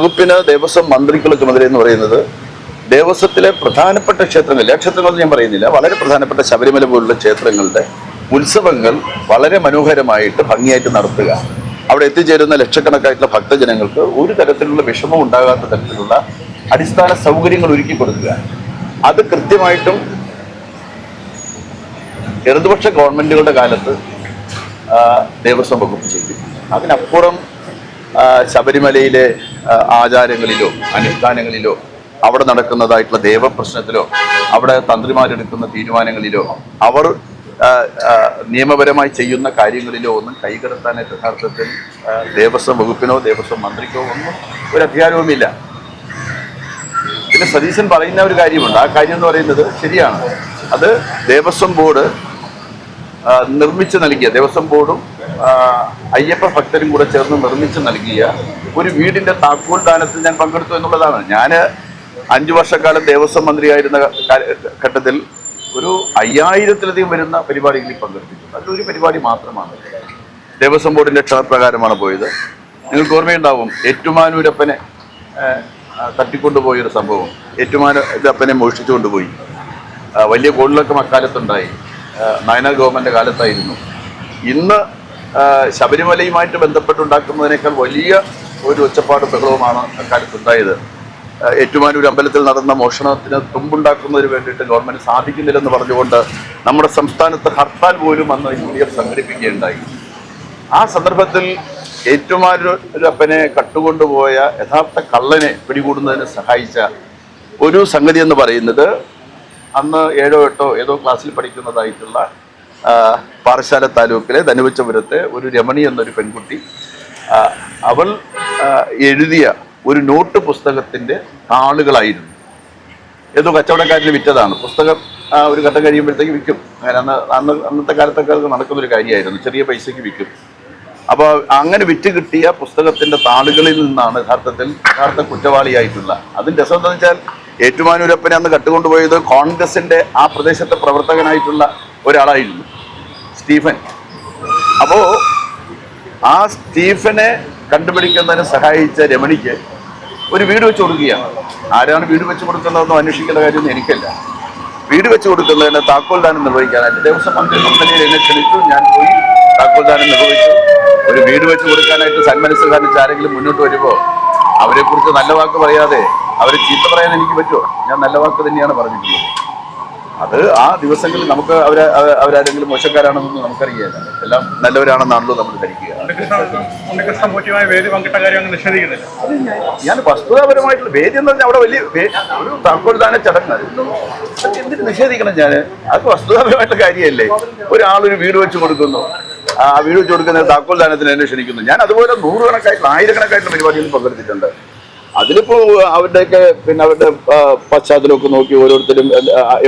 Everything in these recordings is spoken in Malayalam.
വകുപ്പിന് ദേവസ്വം മന്ത്രിക്കുള്ള ചുമതല എന്ന് പറയുന്നത് ദേവസ്വത്തിലെ പ്രധാനപ്പെട്ട ക്ഷേത്രങ്ങൾ എല്ലാ ക്ഷേത്രങ്ങളൊന്നും ഞാൻ പറയുന്നില്ല വളരെ പ്രധാനപ്പെട്ട ശബരിമല പോലുള്ള ക്ഷേത്രങ്ങളുടെ ഉത്സവങ്ങൾ വളരെ മനോഹരമായിട്ട് ഭംഗിയായിട്ട് നടത്തുക. അവിടെ എത്തിച്ചേരുന്ന ലക്ഷക്കണക്കായിട്ടുള്ള ഭക്തജനങ്ങൾക്ക് ഒരു തരത്തിലുള്ള വിഷമം ഉണ്ടാകാത്ത തരത്തിലുള്ള അടിസ്ഥാന സൗകര്യങ്ങൾ ഒരുക്കി കൊടുക്കുക. അത് കൃത്യമായിട്ടും ഇടതുപക്ഷ ഗവൺമെന്റുകളുടെ കാലത്ത് ദേവസ്വം വകുപ്പ് ചെയ്തിട്ടുണ്ട്. അതിനപ്പുറം ശബരിമലയിലെ ആചാരങ്ങളിലോ അനുഷ്ഠാനങ്ങളിലോ അവിടെ നടക്കുന്നതായിട്ടുള്ള ദേവപ്രശ്നത്തിലോ അവിടെ തന്ത്രിമാരെടുക്കുന്ന തീരുമാനങ്ങളിലോ അവർ നിയമപരമായി ചെയ്യുന്ന കാര്യങ്ങളിലോ ഒന്നും കൈകടത്താനായിട്ട് യഥാർത്ഥത്തിൽ ദേവസ്വം വകുപ്പിനോ ദേവസ്വം മന്ത്രിക്കോ ഒന്നും ഒരു അധികാരവുമില്ല. പിന്നെ സതീശൻ പറയുന്ന ഒരു കാര്യമുണ്ട്. ആ കാര്യം എന്ന് പറയുന്നത് ശരിയാണ്. അത് ദേവസ്വം ബോർഡ് നിർമ്മിച്ച് നൽകിയ ദേവസ്വം ബോർഡും അയ്യപ്പ ഭക്തരും കൂടെ ചേർന്ന് നിർമ്മിച്ച് നൽകിയ ഒരു വീടിന്റെ താക്കോൽ ദാനത്തിൽ ഞാൻ പങ്കെടുത്തു എന്നുള്ളതാണ്. ഞാൻ അഞ്ചു വർഷക്കാലം ദേവസ്വം മന്ത്രിയായിരുന്ന ഘട്ടത്തിൽ ഒരു അയ്യായിരത്തിലധികം വരുന്ന പരിപാടികളിൽ പങ്കെടുത്തിട്ടുണ്ട്. അതിലൊരു പരിപാടി മാത്രമാണ്. ദേവസ്വം ബോർഡിന്റെ ക്ഷണപ്രകാരമാണ് പോയത്. നിങ്ങൾക്ക് ഓർമ്മയുണ്ടാവും ഏറ്റുമാനൂരപ്പനെ തട്ടിക്കൊണ്ടുപോയൊരു സംഭവം. ഏറ്റുമാനൂരപ്പനെ മോഷ്ടിച്ചു കൊണ്ടുപോയി. വലിയ കോളിലൊക്കെ അക്കാലത്തുണ്ടായി. നയനാർ ഗവൺമെന്റ് കാലത്തായിരുന്നു. ഇന്ന് ശബരിമലയുമായിട്ട് ബന്ധപ്പെട്ടുണ്ടാക്കുന്നതിനേക്കാൾ വലിയ ഒരു ഒച്ചപ്പാടും ബഹളവുമാണ് അക്കാലത്തുണ്ടായത്. ഏറ്റുമാനൂർ അമ്പലത്തിൽ നടന്ന മോഷണത്തിന് തുമ്പുണ്ടാക്കുന്നതിന് വേണ്ടിയിട്ട് ഗവൺമെന്റ് സാധിക്കുന്നില്ലെന്ന് പറഞ്ഞുകൊണ്ട് നമ്മുടെ സംസ്ഥാനത്ത് ഹർത്താൽ പോലും അന്ന് യു ഡി എഫ് സംഘടിപ്പിക്കുകയുണ്ടായി. ആ സന്ദർഭത്തിൽ ഏറ്റുമാനൂരപ്പനെ കട്ടുകൊണ്ടുപോയ യഥാർത്ഥ കള്ളനെ പിടികൂടുന്നതിന് സഹായിച്ച ഒരു സംഗതി എന്ന് പറയുന്നത് അന്ന് ഏഴോ എട്ടോ ഏതോ ക്ലാസ്സിൽ പഠിക്കുന്നതായിട്ടുള്ള പാറശാല താലൂക്കിലെ ധനുവച്ചപുരത്തെ ഒരു രമണി എന്നൊരു പെൺകുട്ടി അവൾ എഴുതിയ ഒരു നോട്ട് പുസ്തകത്തിന്റെ ആളുകളായിരുന്നു. ഏതോ കച്ചവടക്കാരന് വിറ്റതാണ്. പുസ്തകം ഒരു ഘട്ടം കഴിയുമ്പോഴത്തേക്ക് വിൽക്കും. അങ്ങനെ അന്ന് അന്ന് അന്നത്തെ കാലത്തൊക്കെ അത് നടക്കുന്നൊരു കാര്യമായിരുന്നു. ചെറിയ പൈസയ്ക്ക് വിൽക്കും. അപ്പോൾ അങ്ങനെ വിറ്റ് കിട്ടിയ പുസ്തകത്തിന്റെ താളുകളിൽ നിന്നാണ് യഥാർത്ഥത്തിൽ യഥാർത്ഥ കുറ്റവാളിയായിട്ടുള്ള. അതിന് രസം എന്താണെന്ന് വെച്ചാൽ ഏറ്റുമാനൂരപ്പനെ അന്ന് കട്ടുകൊണ്ടുപോയത് കോൺഗ്രസിന്റെ ആ പ്രദേശത്തെ പ്രവർത്തകനായിട്ടുള്ള ഒരാളായിരുന്നു സ്റ്റീഫൻ. അപ്പോ ആ സ്റ്റീഫനെ കണ്ടുപിടിക്കുന്നതിന് സഹായിച്ച രമണിക്ക് ഒരു വീട് വെച്ച് കൊടുക്കുകയാണ്. ആരാണ് വീട് വെച്ച് കൊടുക്കുന്നതെന്നോ അന്വേഷിക്കേണ്ട കാര്യമൊന്നും എനിക്കല്ല. വീട് വെച്ച് കൊടുക്കുന്നതിന് താക്കോൽദാനം നിർവഹിക്കാനായിട്ട് ദേവസ്വം മന്ത്രി കമ്പനിയിൽ എന്നെ ക്ഷണിച്ചു. ഞാൻ പോയി താക്കോൽദാനം നിർവഹിച്ചു. ഒരു വീട് വെച്ച് കൊടുക്കാനായിട്ട് സന്മനസ് കാണിച്ച് ആരെങ്കിലും മുന്നോട്ട് വരുമ്പോൾ അവരെക്കുറിച്ച് നല്ല വാക്ക് പറയാതെ അവരെ ചീത്ത പറയാൻ എനിക്ക് പറ്റുമോ? ഞാൻ നല്ല വാക്ക് തന്നെയാണ് പറഞ്ഞിട്ടുള്ളത്. അത് ആ ദിവസങ്ങളിൽ നമുക്ക് അവരെ അവ- അവരാരെങ്കിലും മോശക്കാരാണെന്നൊന്നും നമുക്കറിയില്ല. എല്ലാം നല്ലവരാണെന്നാണല്ലോ നമ്മൾ ധരിക്കുക. ഞാൻ- വസ്തുതാപരമായിട്ടുള്ള വേദി എന്ന് പറഞ്ഞാൽ അവിടെ വലിയ ഒരു താക്കോൽദാന ചടങ്ങ് എന്തിനു നിഷേധിക്കണം ഞാൻ അത് വസ്തുതാപരമായിട്ടുള്ള കാര്യമല്ലേ. ഒരാളൊരു വീട് വെച്ച് കൊടുക്കുന്നു. ആ വീട് വെച്ച് കൊടുക്കുന്ന താക്കോൽദാനത്തിന് എന്നെ ക്ഷണിക്കുന്നു. ഞാൻ അതുപോലെ നൂറുകണക്കായിട്ടുള്ള ആയിരക്കണക്കായിട്ടുള്ള പരിപാടികളിൽ പങ്കെടുത്തിട്ടുണ്ട്. അതിലിപ്പോ അവരുടെയൊക്കെ പിന്നെ അവരുടെ പശ്ചാത്തലമൊക്കെ നോക്കി ഓരോരുത്തരും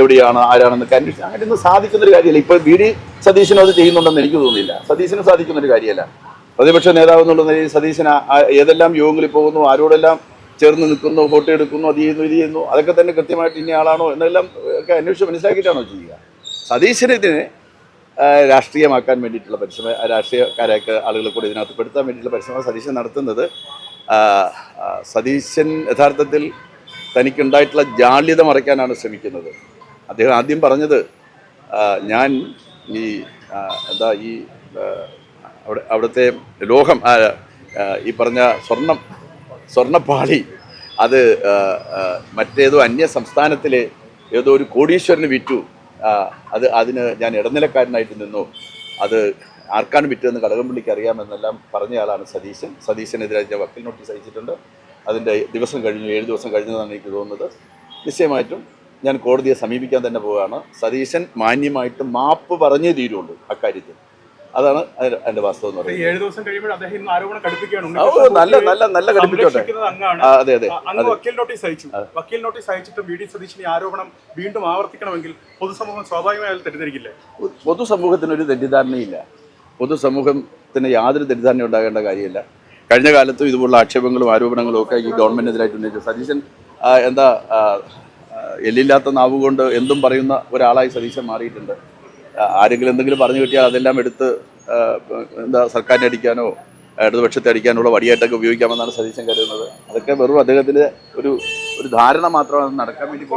എവിടെയാണ് ആരാണെന്നൊക്കെ അന്വേഷിച്ച് അങ്ങനെ ഒന്നും സാധിക്കുന്ന ഒരു കാര്യമല്ല. ഇപ്പൊ വി ഡി സതീശനും അത് ചെയ്യുന്നുണ്ടെന്ന് എനിക്ക് തോന്നുന്നില്ല. സതീശനും സാധിക്കുന്ന ഒരു കാര്യമല്ല. പ്രതിപക്ഷ നേതാവ് എന്നുള്ള നിലയിൽ സതീശൻ ഏതെല്ലാം യോഗങ്ങളിൽ പോകുന്നു ആരോടെല്ലാം ചേർന്ന് നിൽക്കുന്നു ഫോട്ടോ എടുക്കുന്നു അത് ചെയ്യുന്നു ഇത് ചെയ്യുന്നു അതൊക്കെ തന്നെ കൃത്യമായിട്ട് ഇന്ന ആളാണോ എന്നെല്ലാം ഒക്കെ അന്വേഷിച്ച് മനസ്സിലാക്കിയിട്ടാണോ ചെയ്യുക. സതീശന് രാഷ്ട്രീയമാക്കാൻ വേണ്ടിയിട്ടുള്ള പരിശ്രമം രാഷ്ട്രീയക്കാരെയൊക്കെ ആളുകളെ കൂടി ഇതിനകത്ത് പെടുത്താൻ വേണ്ടിയിട്ടുള്ള പരിശ്രമം സതീശൻ നടത്തുന്നത് സതീശൻ യഥാർത്ഥത്തിൽ തനിക്കുണ്ടായിട്ടുള്ള ജാള്യത മറയ്ക്കാനാണ് ശ്രമിക്കുന്നത്. അദ്ദേഹം ആദ്യം പറഞ്ഞത് ഞാൻ ഈ എന്താ ഈ അവിടെ അവിടുത്തെ ലോഹം ഈ പറഞ്ഞ സ്വർണം സ്വർണപ്പാളി അത് മറ്റേതോ അന്യ സംസ്ഥാനത്തിലെ ഏതോ ഒരു കോടീശ്വരന് വിറ്റു. അത് അതിന് ഞാൻ ഇടനിലക്കാരനായിട്ട് നിന്നു. അത് ആർക്കാണ് വിറ്റതെന്ന് കടകംപള്ളിക്ക് അറിയാമെന്നെല്ലാം പറഞ്ഞയാളാണ് സതീശൻ. സതീശനെതിരെ ഞാൻ വക്കീൽ നോട്ടീസ് അയച്ചിട്ടുണ്ട്. അതിന്റെ ദിവസം കഴിഞ്ഞു ഏഴ് ദിവസം കഴിഞ്ഞതാണ് എനിക്ക് തോന്നുന്നത്. നിശ്ചയമായിട്ടും ഞാൻ കോടതിയെ സമീപിക്കാൻ തന്നെ പോവുകയാണ്. സതീശൻ മാന്യമായിട്ട് മാപ്പ് പറഞ്ഞേ തീരുള്ളൂ അക്കാര്യത്തിൽ. അതാണ് അതിന്റെ വാസ്തവം എന്ന് പറയുന്നത്. ഏഴ് ദിവസം കഴിയുമ്പോൾ അദ്ദേഹം ആരോപണം കടുപ്പിക്കുകയാണ്. നല്ല നല്ല നല്ല അതെ അതെ അന്ന് വക്കീൽ നോട്ടീസ് അയച്ചു. വക്കീൽ നോട്ടീസ് അയച്ചിട്ട് വി ഡി സതീശിന് ആരോപണം വീണ്ടും ആവർത്തിക്കണമെങ്കിൽ പൊതുസമൂഹം സ്വാഭാവികമായി തെറ്റിദ്ധരിക്കില്ലേ? പൊതുസമൂഹത്തിന് ഒരു തെറ്റിദ്ധാരണയില്ല. പൊതുസമൂഹത്തിന് യാതൊരു തെറ്റിദ്ധാരണ ഉണ്ടാകേണ്ട കാര്യമില്ല. കഴിഞ്ഞ കാലത്തും ഇതുപോലുള്ള ആക്ഷേപങ്ങളും ആരോപണങ്ങളും ഒക്കെ ഈ ഗവൺമെന്റിനെതിരായിട്ട് ഉന്നയിച്ചു സതീശൻ എന്താ എല്ലില്ലാത്ത നാവുകൊണ്ട് എന്തും പറയുന്ന ഒരാളായി സതീശൻ മാറിയിട്ടുണ്ട്. ആരെങ്കിലും എന്തെങ്കിലും പറഞ്ഞു കിട്ടിയാൽ അതെല്ലാം എടുത്ത് എന്താ സർക്കാരിനെ അടിക്കാനോ ഇടതുപക്ഷത്തെ അടിക്കാനുള്ള വടിയായിട്ടൊക്കെ ഉപയോഗിക്കാമെന്നാണ് സതീശൻ കരുതുന്നത്. അതൊക്കെ വെറും അദ്ദേഹത്തിന്റെ ഒരു ഒരു ധാരണ മാത്രമാണ്. നടക്കാൻ വേണ്ടി